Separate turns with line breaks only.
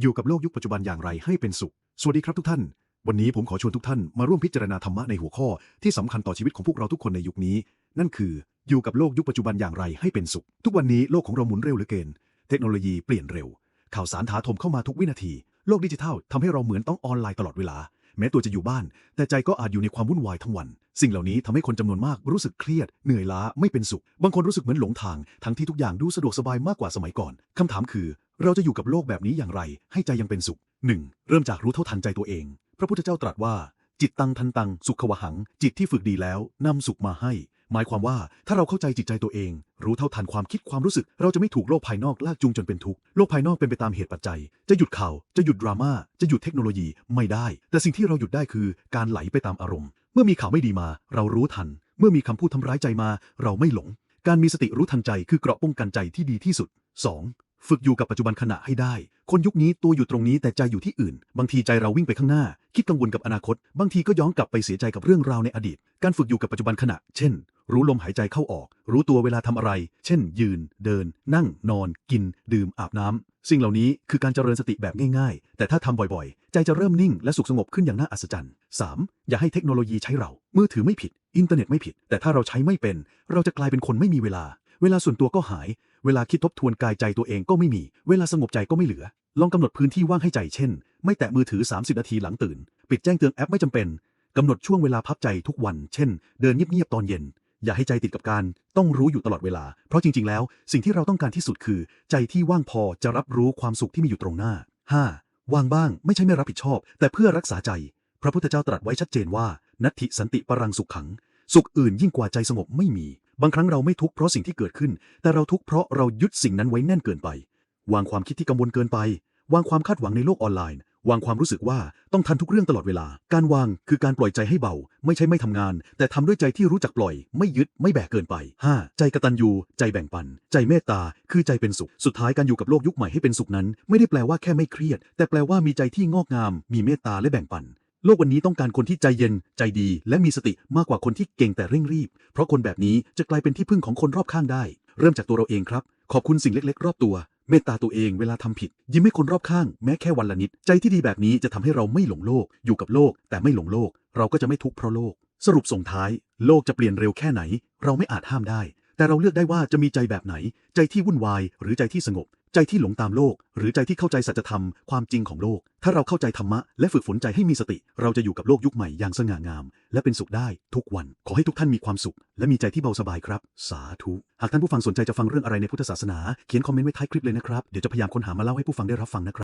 อยู่กับโลกยุคปัจจุบันอย่างไรให้เป็นสุข สวัสดีครับทุกท่าน วันนี้ผมขอชวนทุกท่านมาร่วมพิจารณาธรรมะในหัวข้อที่สำคัญต่อชีวิตของพวกเราทุกคนในยุคนี้ นั่นคืออยู่กับโลกยุคปัจจุบันอย่างไรให้เป็นสุข ทุกวันนี้โลกของเราหมุนเร็วเหลือเกิน เทคโนโลยีเปลี่ยนเร็ว ข่าวสารถาโถมเข้ามาทุกวินาที โลกดิจิทัลทำให้เราเหมือนต้องออนไลน์ตลอดเวลา แม้ตัวจะอยู่บ้าน แต่ใจก็อาจอยู่ในความวุ่นวายทั้งวัน สิ่งเหล่านี้ทำให้คนจำนวนมากรู้สึกเครียด เหนื่อยล้าไม่เป็นสุข บางคนรู้สึกเหมือนหลงทาง ทั้งที่ทุกอย่างดูสะดวกสบายมากกว่าสมัยก่อนคำถามคือ เราจะอยู่กับโลกแบบนี้อย่างไร ให้ใจยังเป็นสุข 1. เริ่มจากรู้เท่าทันใจตัวเอง พระพุทธเจ้าตรัสว่า จิตตังทันตัง สุขวหัง จิตที่ฝึกดีแล้วนำสุขมาให้ หมายความว่าถ้าเราเข้าใจจิตใจตัวเอง รู้เท่าทันความคิดความรู้สึก เราจะไม่ถูกโลกภายนอกลากจูงจนเป็นทุกข์โลกภายนอกเป็นไปตามเหตุปัจจัย จะหยุดข่าว จะหยุดดราม่าจะหยุดเทคโนโลยีไม่ได้ แต่สิ่งที่เราหยุดได้คือการไหลไปตามอารมณ์ เมื่อมีข่าวไม่ดีมา เรารู้ทัน เมื่อมีคำพูดทำร้ายใจมา เราไม่หลง การมีสติรู้ทันใจคือเกราะป้องกันใจที่ดีที่สุด 2. ฝึกอยู่กับปัจจุบันขณะให้ได้ คนยุคนี้ตัวอยู่ตรงนี้แต่ใจอยู่ที่อื่น บางทีใจเราวิ่งไปข้างหน้า คิดกังวลกับอนาคต บางทีก็ย้อนกลับไปเสียใจกับเรื่องราวในอดีต การฝึกอยู่กับปัจจุบันขณะ เช่น รู้ลมหายใจเข้าออก รู้ตัวเวลาทำอะไร เช่น ยืน เดิน นั่ง นอน กิน ดื่ม อาบน้ำสิ่งเหล่านี้คือการเจริญสติแบบง่ายๆ แต่ถ้าทำบ่อยๆ ใจจะเริ่มนิ่งและสุขสงบขึ้นอย่างน่าอัศจรรย์ 3. อย่าให้เทคโนโลยีใช้เรา มือถือไม่ผิด อินเทอร์เน็ตไม่ผิด แต่ถ้าเราใช้ไม่เป็น เราจะกลายเป็นคนไม่มีเวลา เวลาส่วนตัวก็หาย เวลาคิดทบทวนกายใจตัวเองก็ไม่มี เวลาสงบใจก็ไม่เหลือ ลองกำหนดพื้นที่ว่างให้ใจเช่น ไม่แตะมือถือ 30 นาทีหลังตื่น ปิดแจ้งเตือนแอปไม่จำเป็นกำหนดช่วงเวลาพักใจทุกวัน เช่น เดินเงียบๆตอนเย็น อย่าให้ใจติดกับการ ต้องรู้อยู่ตลอดเวลา เพราะจริง ๆ แล้ว สิ่งที่เราต้องการที่สุดคือ ใจที่ว่างพอจะรับรู้ความสุขที่มีอยู่ตรงหน้า 5. วางบ้าง ไม่ใช่ไม่รับผิดชอบ แต่เพื่อรักษาใจ พระพุทธเจ้าตรัสไว้ชัดเจนว่า นัตถิสันติปรังสุขขัง สุขอื่นยิ่งกว่าใจสงบไม่มี บางครั้งเราไม่ทุกข์เพราะสิ่งที่เกิดขึ้น แต่เราทุกข์เพราะเรายึดสิ่งนั้นไว้แน่นเกินไป วางความคิดที่กังวลเกินไป วางความคาดหวังในโลกออนไลน์ วางความรู้สึกว่าต้องทันทุกเรื่องตลอดเวลา การวางคือการปล่อยใจให้เบา ไม่ใช่ไม่ทำงาน แต่ทำด้วยใจที่รู้จักปล่อย ไม่ยึด ไม่แบกเกินไป 5. ใจกตัญญู ใจแบ่งปัน ใจเมตตา คือใจเป็นสุข สุดท้ายการอยู่กับโลกยุคใหม่ให้เป็นสุขนั้น ไม่ได้แปลว่าแค่ไม่เครียด แต่แปลว่ามีใจที่งอกงาม มีเมตตาและแบ่งปัน โลกวันนี้ต้องการคนที่ใจเย็น ใจดี และมีสติมากกว่าคนที่เก่งแต่เร่งรีบ เพราะคนแบบนี้จะกลายเป็นที่พึ่งของคนรอบข้างได้ เริ่มจากตัวเราเองครับ ขอบคุณสิ่งเล็กๆ รอบตัว เมตตาตัวเองเวลาทำผิด ยิ้มให้คนรอบข้างแม้แค่วันละนิด ใจที่ดีแบบนี้จะทำให้เราไม่หลงโลก อยู่กับโลก แต่ไม่หลงโลก เราก็จะไม่ทุกข์เพราะโลก สรุปส่งท้าย โลกจะเปลี่ยนเร็วแค่ไหน เราไม่อาจห้ามได้ แต่เราเลือกได้ว่าจะมีใจแบบไหน ใจที่วุ่นวาย หรือใจที่สงบ ใจที่หลงตามโลก หรือใจที่เข้าใจสัจธรรมความจริงของโลก ถ้าเราเข้าใจธรรมะและฝึกฝนใจให้มีสติ เราจะอยู่กับโลกยุคใหม่อย่างสง่างาม และเป็นสุขได้ทุกวัน ขอให้ทุกท่านมีความสุข และมีใจที่เบาสบายครับ สาธุ หากท่านผู้ฟังสนใจจะฟังเรื่องอะไรในพุทธศาสนา เขียนคอมเมนต์ไว้ท้ายคลิปเลยนะครับ เดี๋ยวจะพยายามค้นหามาเล่าให้ผู้ฟังได้รับฟังนะครับ